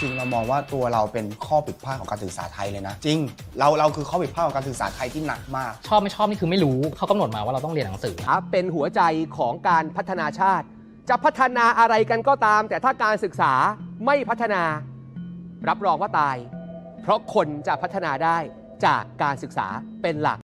จริงเรามองว่าตัวเราเป็นข้อผิดพลาดของการศึกษาไทยเลยนะ จริง เราเราคือข้อผิดพลาดของการศึกษาไทยที่หนักมาก ชอบไม่ชอบนี่คือไม่รู้เขากำหนดมาว่าเราต้องเรียนหนังสือ ครับเป็นหัวใจของการพัฒนาชาติ จะพัฒนาอะไรกันก็ตาม แต่ถ้าการศึกษาไม่พัฒนา รับรองว่าตาย เพราะคนจะพัฒนาได้จากการศึกษาเป็นหลัก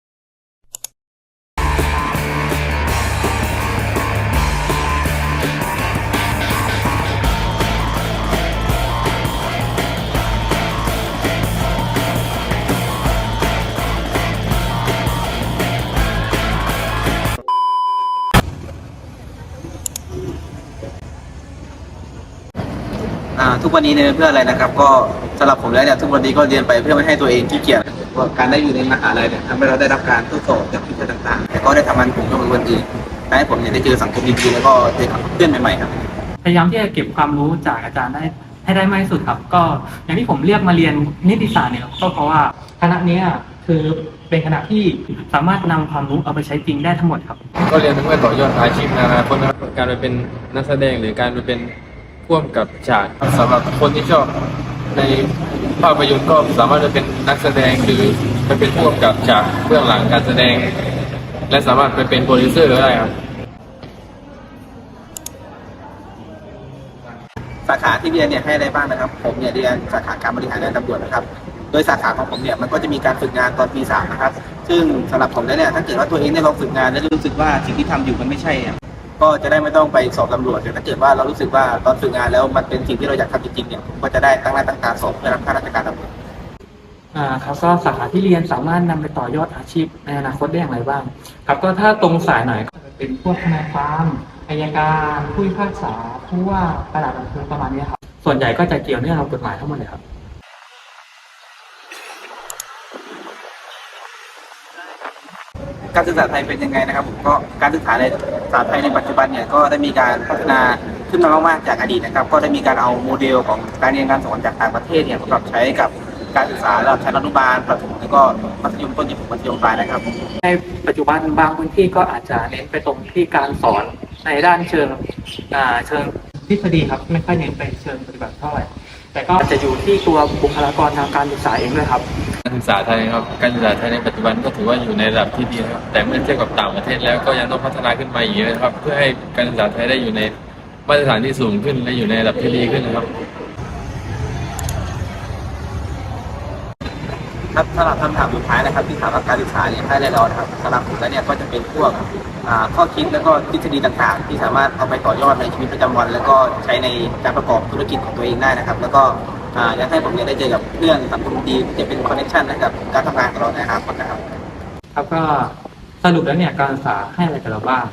ทุกวันนี้เนี่ยเพื่ออะไรนะครับ ก็สำหรับผมแล้วเนี่ยทุกวันนี้ก็เรียนไปเพื่อไม่ให้ตัวเองขี้เกียจว่าการได้อยู่ในมหาลัยเนี่ยทำให้เราได้รับการทดสอบจากวิชาต่างๆ แต่ก็ได้ทำงานกลุ่มกับคนอื่นทำให้ผมเนี่ยได้เจอสังคมดีๆแล้วก็ได้กับเพื่อนใหม่ๆครับพยายามที่จะเก็บความรู้จากอาจารย์ได้ให้ได้มากที่สุดครับ ก็อย่างที่ผมเรียกมาเรียนนิติศาสตร์เนี่ยก็เพราะว่าคณะเนี้ยคือเป็นคณะที่สามารถนำความรู้เอาไปใช้จริงได้ทั้งหมดครับ ก็เรียนเพื่อต่อยอดอาชีพในอนาคตนะครับการไปเป็นนักแสดงหรือการไปเป็น พ่วงกับฉากสำหรับคนที่ชอบในภาพยนตร์ก็สามารถไปเป็นนักแสดงหรือไปเป็นพ่วงกับฉากเบื้องหลังการแสดง และสามารถไปเป็นโปรดิวเซอร์ก็ได้ครับสาขาที่เรียนเนี่ยให้อะไรบ้างนะครับ ผมเนี่ยเรียนสาขาการบริหารงานตำรวจนะครับ โดยสาขาของผมเนี่ยมันก็จะมีการฝึกงานตอนปีสามนะครับ ซึ่งสำหรับผมแล้วเนี่ยถ้าเกิดว่าตัวเองได้ลองฝึกงานแล้วรู้สึกว่าสิ่งที่ทำอยู่มันไม่ใช่ ก็จะได้ไม่ต้องไปสอบตำรวจแต่ถ้าเกิดว่าเรารู้สึกว่าตอนฝึกงานแล้วมันเป็นสิ่งที่เราอยากทำจริงๆเนี่ยผมก็จะได้ตั้งหน้าตั้งตาสอบเพื่อรับข้าราชการตำรวจอ่าครับก็สาขาที่เรียนสามารถนำไปต่อยอดอาชีพในอนาคตได้อย่างไรบ้าง ครับก็ถ้าตรงสายหน่อยก็จะเป็นพวกทนายความอายการผู้พิพากษาผู้ว่าประหลัดอำเภอประมาณนี้ครับ ส่วนใหญ่ก็จะเกี่ยวเนื่องกับกฎหมายทั้งหมดเลยครับ การศึกษาไทยเป็นยังไงนะครับผมก็การศึกษาใน ศึกษาไทยในปัจจุบันเนี่ยก็ได้มีการพัฒนาขึ้นมามากๆจากอดีตนะครับ ก็ได้มีการเอาโมเดลของการเรียนการสอนจากต่างประเทศเนี่ยมาปรับใช้กับการศึกษาระดับชั้นอนุบาลประถมแล้วก็มัธยมต้นจนถึงมัธยมปลายนะครับ ในปัจจุบันบางพื้นที่ก็อาจจะเน้นไปตรงที่การสอนในด้านเชิงอาเชิงทฤษฎีครับไม่ค่อยเน้นไปเชิงปฏิบัติเท่าไหร่แต่ก็จะอยู่ที่ตัวบุคลากรทางการศึกษาเองด้วยครับ การศึกษาไทยครับ การศึกษาไทยในปัจจุบันก็ถือว่าอยู่ในระดับที่ดีครับ แต่เมื่อเทียบกับต่างประเทศแล้วก็ยังต้องพัฒนาขึ้นมาอีกเยอะครับ เพื่อให้การศึกษาไทยได้อยู่ในมาตรฐานที่สูงขึ้นและอยู่ในระดับที่ดีขึ้นนะครับ ครับสำหรับคำถามสุดท้ายนะครับ ที่ถามว่าการศึกษาเนี่ยให้อะไรเรานะครับสำหรับผมแล้วเนี่ยก็จะเป็นพวกอ่าข้อคิดแล้วก็ทฤษฎีต่างๆ ที่สามารถเอาไปต่อยอดในชีวิตประจำวัน แล้วก็ใช้ในการประกอบธุรกิจของตัวเองได้นะครับ แล้วก็ อ่าอยากให้ผมเนี่ยได้เจอกับเพื่อนสังคมดีจะเป็นคอนเนคชั่นนะครับการทำงานของเราในอนาคตนะครับ ครับก็สรุปแล้วเนี่ยการศึกษาให้อะไรกับเราบ้าง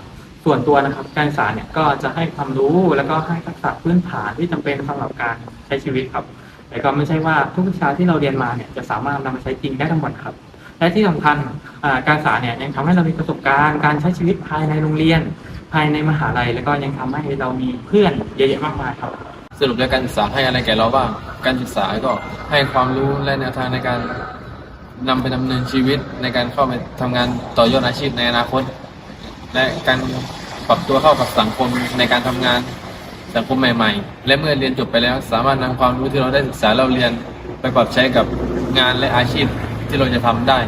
ส่วนตัวนะครับการศึกษาเนี่ยก็จะให้ความรู้แล้วก็ให้ทักษะพื้นฐานที่จำเป็นสำหรับการใช้ชีวิตครับ แต่ก็ไม่ใช่ว่าทุกวิชาที่เราเรียนมาเนี่ยจะสามารถนำมาใช้จริงได้ทั้งหมดครับ และที่สำคัญอ่าการศึกษาเนี่ยยังทำให้เรามีประสบการณ์การใช้ชีวิตภายในโรงเรียน ภายในมหาลัย แล้วก็ยังทำให้เรามีเพื่อนเยอะแยะมากมายครับ สรุปแล้วการศึกษาให้อะไรแก่เราบ้าง การศึกษาก็ให้ความรู้และแนวทางในการนำไปดำเนินชีวิตในการเข้าไปทำงานต่อยอดอาชีพในอนาคต และการปรับตัวเข้ากับสังคมในการทำงานสังคมใหม่ ๆ และเมื่อเรียนจบไปแล้ว สามารถนำความรู้ที่เราได้ศึกษาเราเรียนไปปรับใช้กับงานและอาชีพที่เราจะทำได้